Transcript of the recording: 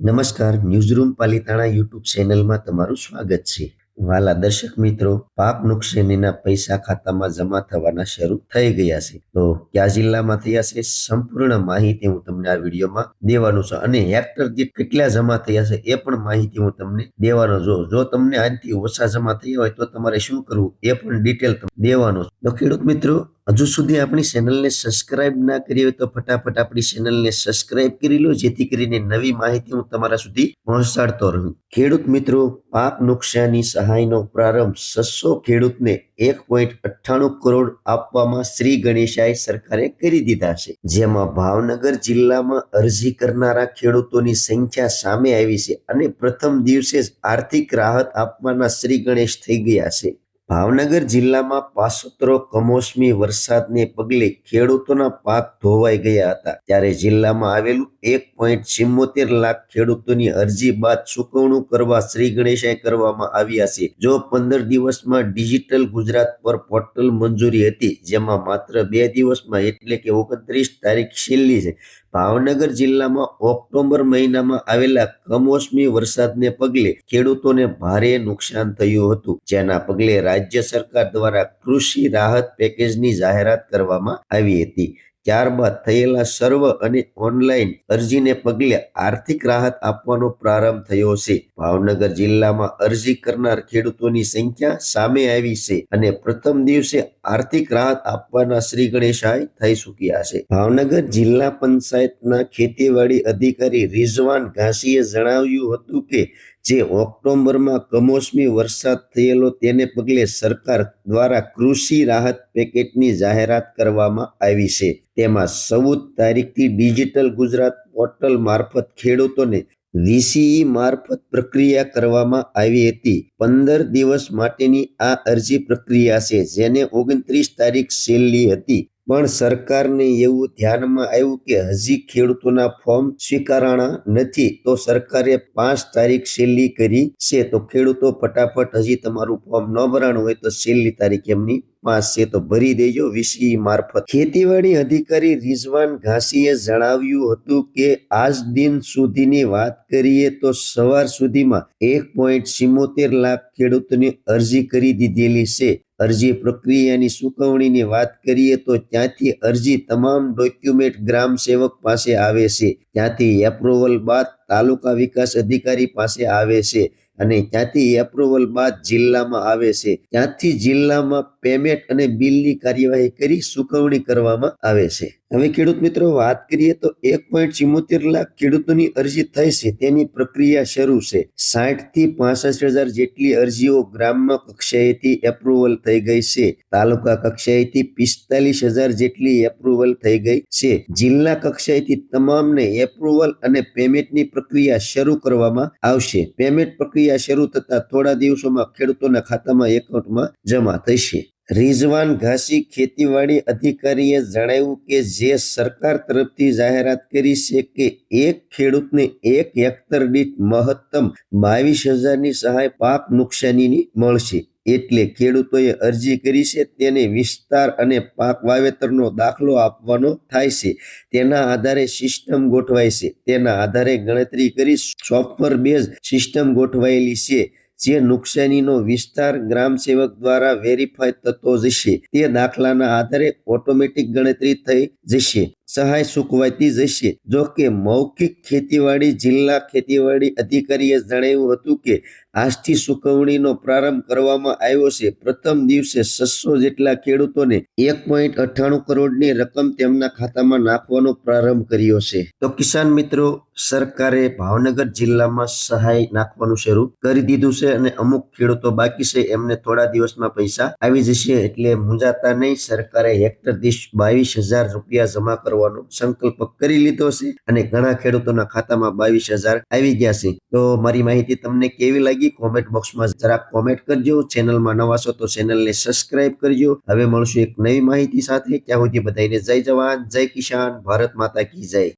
નમસ્કાર, newsroom Palitana YouTube ચેનલમાં તમારું સ્વાગત છે. વાલા દર્શક મિત્રો પાક નુકસાનીના પૈસા ખાતામાં જમા થવાના શરૂ થઈ ગયા છે. તો કયા જિલ્લામાં થયા છે? સંપૂર્ણ માહિતી હું તમને આ વિડીયોમાં દેવાનું છું. અને હેક્ટર દીઠ કેટલા જમા થયા છે એ પણ માહિતી હું તમને દેવાનો જો જો તમને આજથી ઓછા જમા થયા હોય તો તમારે શું કરવું એ પણ ડિટેલ દેવાનો તો ખેડૂત મિત્રો હજુ સુધી આપણી ચેનલને સબસ્ક્રાઇબ ના કરી હોય તો ફટાફટ આપણી ચેનલને સબસ્ક્રાઇબ કરી લો, જેથી કરીને નવી માહિતી હું તમારા સુધી પહોંચાડતો રહું. ખેડૂત મિત્રો, પાક નુકસાની સહાયનો પ્રારંભ છસો ખેડૂતને એક પોઈન્ટ અઠ્ઠાણું કરોડ આપવામાં શ્રી ગણેશાય સરકારે કરી દીધા છે. જેમાં ભાવનગર જિલ્લામાં અરજી કરનારા ખેડૂતોની સંખ્યા સામે આવી છે અને પ્રથમ દિવસે જ આર્થિક રાહત આપવાના શ્રી ગણેશ થઈ ગયા છે. ભાવનગર જિલ્લામાં પાસોતરો કમોસમી વરસાદને પગલે ખેડૂતોના પાક ધોવાઈ ગયા હતા. ત્યારે જિલ્લામાં આવેલું એક પોઈન્ટ સિમોતેર લાખ ખેડૂતોની અરજી બાદ ચૂકવણું કરવા શ્રી ગણેશાએ કરવામાં આવ્યા છે. જો પંદર દિવસમાં ડિજિટલ ગુજરાત પર પોર્ટલ મંજૂરી હતી, જેમાં માત્ર બે દિવસમાં એટલે કે ઓગણત્રીસ તારીખ છેલ્લી છે. ભાવનગર જિલ્લામાં ઓક્ટોબર મહિનામાં આવેલા કમોસમી વરસાદને પગલે ખેડૂતોને ભારે નુકસાન થયું હતું, જેના પગલે રાજ્ય સરકાર દ્વારા કૃષિ રાહત પેકેજની જાહેરાત કરવામાં આવી હતી. ત્યારબાદ થયેલા સર્વ અને ઓનલાઈન અરજીને પગલે આર્થિક રાહત આપવાનો પ્રારંભ થયો છે. ભાવનગર જિલ્લામાં અરજી કરનાર ખેડૂતોની સંખ્યા સામે આવી છે અને પ્રથમ દિવસે આર્થિક રાહત આપવાના શ્રી ગણેશાય થઈ ચૂક્યા છે. ભાવનગર જિલ્લા પંચાયતના ખેતીવાડી અધિકારી રિઝવાન ઘાસીએ જણાવ્યું હતું કે, જે ઓક્ટોબરમાં કમોસમી વરસાદ થયેલો તેને પગલે સરકાર દ્વારા કૃષિ રાહત પેકેટની જાહેરાત કરવામાં આવી છે. તેમાં ચૌદ તારીખથી ડિજિટલ ગુજરાત પોર્ટલ મારફત ખેડૂતોને વીસીઈ મારફત પ્રક્રિયા કરવામાં આવી હતી. પંદર દિવસ માટેની આ અરજી પ્રક્રિયા છે, જેને ઓગણત્રીસ તારીખ છેલ્લી હતી. પણ સરકારને એવું ધ્યાનમાં આવ્યું કે હજી ખેડૂતોના ફોર્મ સ્વીકારાણા નથી, તો સરકારે પાંચ તારીખ છેલ્લી કરી છે, તો ખેડૂતો ફટાફટ હજી તમારું ફોર્મ ન ભરાણું હોય તો છેલ્લી તારીખ એમની પાંચ છે, તો ભરી દેજો વીસી મારફત. ખેતીવાડી અધિકારી રિઝવાન ઘાસીએ જણાવ્યું હતું કે આજ દિન સુધીની વાત કરીએ તો સવાર સુધીમાં એક પોઈન્ટ લાખ ખેડૂતોની અરજી કરી દીધેલી છે. અરજી પ્રક્રિયાની ચૂકવણીની વાત કરીએ તો ત્યાંથી અરજી તમામ ડોક્યુમેન્ટ ગ્રામ સેવક પાસે આવે છે. ત્યાંથી એપ્રુવલ બાદ તાલુકા વિકાસ અધિકારી પાસે આવે છે અને ત્યાંથી એપ્રુવલ બાદ જિલ્લામાં આવે છે. ત્યાંથી જિલ્લામાં પેમેન્ટ અને બિલની કાર્યવાહી કરી ચૂકવણી કરવામાં આવે છે. હવે ખેડૂત મિત્રો, વાત કરીએ તો એક પોઈન્ટ ચિમોતેર લાખ ખેડૂતોની અરજી થઈ છે. તેની પ્રક્રિયા શરૂ છે. સાઠથી પાસઠ હજાર જેટલી અરજીઓ ગ્રામ્ય કક્ષાએથી એપ્રુવલ થઈ ગઈ છે. તાલુકા કક્ષાએથી પિસ્તાલીસ હજાર જેટલી એપ્રુવલ થઈ ગઈ છે. જિલ્લા કક્ષાએથી તમામને એપ્રુવલ અને પેમેન્ટની પ્રક્રિયા શરૂ કરવામાં આવશે. પેમેન્ટ પ્રક્રિયા શરૂ થતા થોડા દિવસોમાં ખેડૂતોના ખાતામાં એકાઉન્ટમાં જમા થશે. રિઝવાન ઘાસી ખેતીવાડી અધિકારીએ જણાવ્યું કે જે સરકાર તરફથી જાહેરાત કરી છે કે એક ખેડૂતને એક હેક્ટર દીઠ મહત્તમ બાવીસ હજારની સહાય પાક નુકસાનીની મળશે. એટલે ખેડૂતોએ અરજી કરી છે, તેને વિસ્તાર અને પાક વાવેતરનો દાખલો આપવાનો થાય છે. તેના આધારે સિસ્ટમ ગોઠવાય છે. તેના આધારે ગણતરી કરી સોફ્ટવેર બેઝ સિસ્ટમ ગોઠવાયેલી છે. જે નુકસાનીનો વિસ્તાર ગ્રામ સેવક દ્વારા વેરીફાઈ થતો જશે, તે દાખલાના આધારે ઓટોમેટિક ગણતરી થઈ જશે, સહાય ચૂકવાતી જશે. જો કે મૌખિક ખેતીવાડી જિલ્લા ખેતીવાડી અધિકારીએ જણાવ્યું હતું કે, આજથી ચૂકવણીનો પ્રારંભ કરવામાં આવ્યો છે. પ્રથમ દિવસે છસો જેટલા ખેડૂતોને એક પોઈન્ટ અઠ્ઠાણું કરોડની રકમ તેમના ખાતામાં નાખવાનો પ્રારંભ કર્યો છે. તો કિસાન મિત્રો સરકારે ભાવનગર જિલ્લામાં સહાય નાખવાનું શરૂ કરી દીધું છે અને અમુક ખેડૂતો બાકી છે, એમને થોડા દિવસમાં પૈસા આવી જશે એટલે મૂંઝાતા નહીં. સરકારે હેક્ટર દીઠ બાવીસ હજાર રૂપિયા જમા કરવાનો સંકલ્પ કરી લીધો છે અને ઘણા ખેડૂતોના ખાતામાં બાવીસ હજાર આવી ગયા છે. તો મારી માહિતી તમને કેવી લાગી? કોમેન્ટ બોક્સમાં જરા કોમેન્ટ કરજો. ચેનલમાં નવા છો તો ચેનલને સબસ્ક્રાઇબ કરજો. હવે મળશું એક નવી માહિતી સાથે. ત્યાં સુધી બધાને જય જવાન, જય કિસાન, ભારત માતા કી જય.